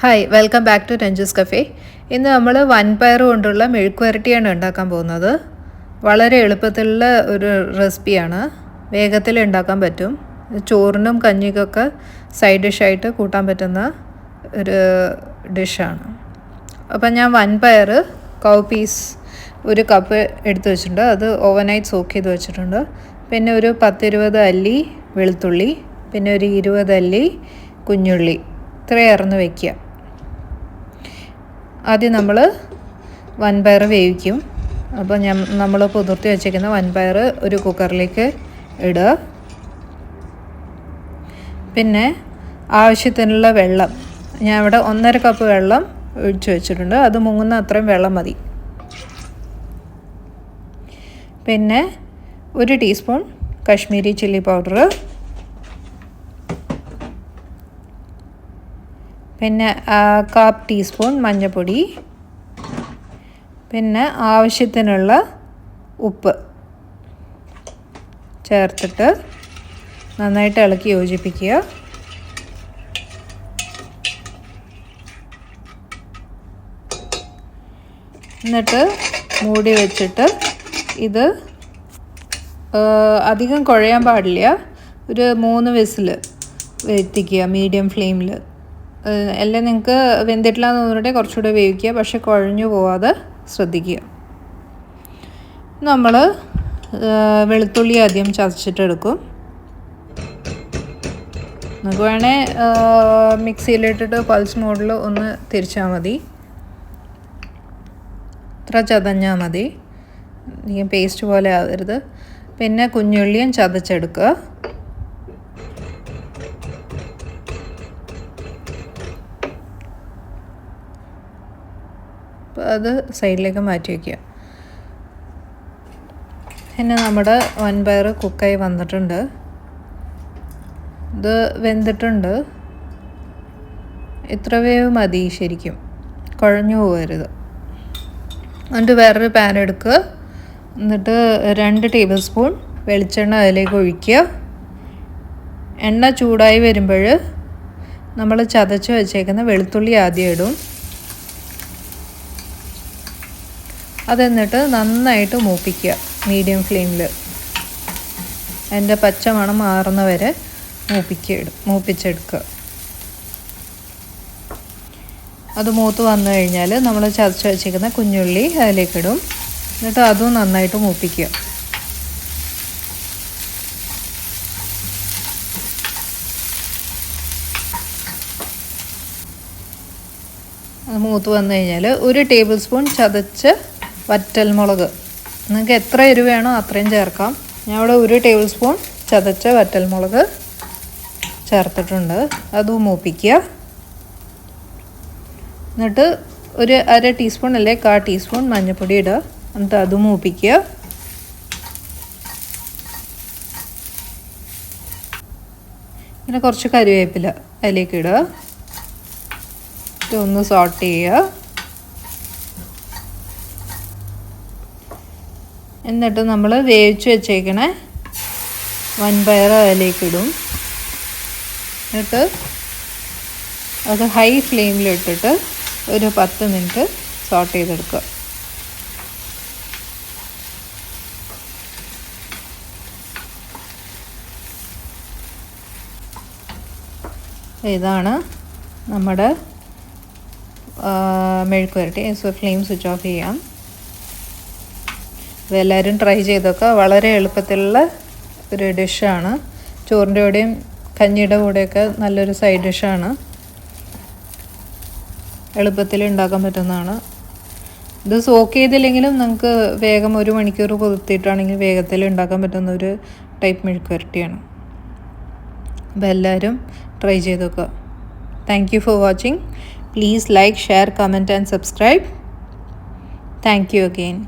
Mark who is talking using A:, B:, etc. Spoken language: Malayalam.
A: Hi welcome back to Ranju's cafe ഇന്ന് നമ്മൾ വൻപയർ കൊണ്ടുള്ള മെഴുക്കുവരട്ടിയാണ് ഉണ്ടാക്കാൻ പോകുന്നത്. വളരെ എളുപ്പത്തിലുള്ള ഒരു റെസിപ്പിയാണ്. വേഗത്തിൽ ഉണ്ടാക്കാൻ പറ്റും. ചോറിനും കഞ്ഞിക്കൊക്കെ സൈഡ് ഡിഷായിട്ട് കൂട്ടാൻ പറ്റുന്ന ഒരു ഡിഷാണ്. അപ്പം ഞാൻ വൻപയർ കൗ പീസ് ഒരു കപ്പ് എടുത്തു വെച്ചിട്ടുണ്ട്. അത് ഓവനായി സോക്ക് ചെയ്ത് വെച്ചിട്ടുണ്ട്. പിന്നെ ഒരു പത്തിരുപത് അല്ലി വെളുത്തുള്ളി പിന്നെ ഒരു ഇരുപത് അല്ലി കുഞ്ഞുള്ളി. ഇത്രയായിരുന്നു വയ്ക്കുക ആദ്യം നമ്മൾ വൻപയർ വേവിക്കും. അപ്പോൾ ഞാൻ നമ്മൾ പുതിർത്തി വെച്ചേക്കുന്ന വൻപയർ ഒരു കുക്കറിലേക്ക് ഇടുക. പിന്നെ ആവശ്യത്തിനുള്ള വെള്ളം ഞാൻ ഇവിടെ ഒന്നര കപ്പ് വെള്ളം ഒഴിച്ച് വെച്ചിട്ടുണ്ട്. അത് മുങ്ങുന്ന അത്രയും വെള്ളം മതി. പിന്നെ ഒരു ടീസ്പൂൺ കശ്മീരി ചില്ലി പൗഡർ പിന്നെ കാപ്പ് ടീസ്പൂൺ മഞ്ഞൾപ്പൊടി പിന്നെ ആവശ്യത്തിനുള്ള ഉപ്പ് ചേർത്തിട്ട് നന്നായിട്ട് ഇളക്കി യോജിപ്പിക്കുക. എന്നിട്ട് മൂടി വെച്ചിട്ട് ഇത് അധികം കുഴയാൻ പാടില്ല. ഒരു മൂന്ന് വിസിൽ എത്തിക്കുക മീഡിയം ഫ്ലെയിമിൽ എല്ലാം നിങ്ങൾക്ക് വെന്തിട്ടില്ല എന്ന് തോന്നിട്ട് കുറച്ചുകൂടെ വേവിക്കുക പക്ഷെ കുഴഞ്ഞു പോവാതെ ശ്രദ്ധിക്കുക. നമ്മൾ വെളുത്തുള്ളി ആദ്യം ചതച്ചിട്ടെടുക്കും. നമുക്ക് വേണേൽ മിക്സിയിലിട്ടിട്ട് പൾസ് മോഡിൽ ഒന്ന് തിരിച്ചാൽ മതി. ഇത്ര ചതഞ്ഞാൽ മതി. പേസ്റ്റ് പോലെ ആവരുത്. പിന്നെ കുഞ്ഞുള്ളിയും ചതച്ചെടുക്കുക. അപ്പോൾ അത് സൈഡിലേക്ക് മാറ്റി വയ്ക്കുക പിന്നെ നമ്മുടെ വൻപയർ കുക്കായി വന്നിട്ടുണ്ട്. ഇത് വെന്തിട്ടുണ്ട്. ഇത്ര വേവ് മതി ശരിക്കും. കുഴഞ്ഞു പോകരുത്. എന്നിട്ട് വേറൊരു പാൻ എടുക്കുക. എന്നിട്ട് രണ്ട് ടേബിൾ സ്പൂൺ വെളിച്ചെണ്ണ അതിലേക്ക് ഒഴിക്കുക. എണ്ണ ചൂടായി വരുമ്പോൾ നമ്മൾ ചതച്ച് വെച്ചേക്കുന്ന വെളുത്തുള്ളി ആദ്യം ഇടും. അതെന്നിട്ട് നന്നായിട്ട് മൂപ്പിക്കുക മീഡിയം ഫ്ലെയിമിൽ അതിന്റെ പച്ചമണം മാറുന്ന വരെ മൂപ്പിക്കുക മൂപ്പിച്ചെടുക്കുക. അത് മൂത്ത് വന്നു കഴിഞ്ഞാൽ നമ്മൾ ചതച്ച് വെച്ചിരിക്കുന്ന കുഞ്ഞുള്ളി അതിലേക്കിടും. എന്നിട്ട് അതും നന്നായിട്ട് മൂപ്പിക്കുക. മൂത്ത് വന്നു കഴിഞ്ഞാൽ ഒരു ടേബിൾ സ്പൂൺ ചതച്ച് വറ്റൽമുളക്. നിങ്ങൾക്ക് എത്ര എരിവ് വേണോ അത്രയും ചേർക്കാം. ഞാൻ ഇവിടെ ഒരു ടേബിൾ സ്പൂൺ ചതച്ച വറ്റൽ മുളക് ചേർത്തിട്ടുണ്ട്. അത് മൂപ്പിക്കുക. എന്നിട്ട് ഒരു അര ടീസ്പൂൺ അല്ലേ കാ ടീസ്പൂൺ മഞ്ഞൾപ്പൊടി ഇടുക. എന്നിട്ട് അത് മൂപ്പിക്കുക. പിന്നെ കുറച്ച് കറിവേപ്പില അതിലേക്ക് ഇടുക. ഒന്ന് സോട്ട് ചെയ്യുക. എന്നിട്ട് നമ്മൾ വേവിച്ച് വെച്ചേക്കണ വൻപയർ അതിലേക്ക് ഇടും. എന്നിട്ട് അത് ഹൈ ഫ്ലെയിമിലിട്ടിട്ട് ഒരു പത്ത് മിനിറ്റ് സോട്ട് ചെയ്തെടുക്കുക. ഇതാണ് നമ്മുടെ മെഴുക്ക് വരട്ടി സോ ഫ്ലെയിം സ്വിച്ച് ഓഫ് ചെയ്യാം. ഇതെല്ലാവരും ട്രൈ ചെയ്തൊക്കെ വളരെ എളുപ്പത്തിലുള്ള ഒരു ഡിഷാണ് ചോറിന്റെ കൂടെയും കഞ്ഞിയുടെ കൂടെയൊക്കെ നല്ലൊരു സൈഡ് ഡിഷാണ് എളുപ്പത്തിൽ ഉണ്ടാക്കാൻ പറ്റുന്നതാണ്. ഇത് സോക്ക് ചെയ്തില്ലെങ്കിലും നമുക്ക് വേഗം ഒരു മണിക്കൂർ പുതുത്തിയിട്ടാണെങ്കിൽ വേഗത്തിൽ ഉണ്ടാക്കാൻ പറ്റുന്ന ഒരു ടൈപ്പ് മെഴുക്ക് വരട്ടിയാണ്. അപ്പോൾ എല്ലാവരും ട്രൈ ചെയ്തൊക്കെ. Thank you for watching please like share comment and subscribe thank you again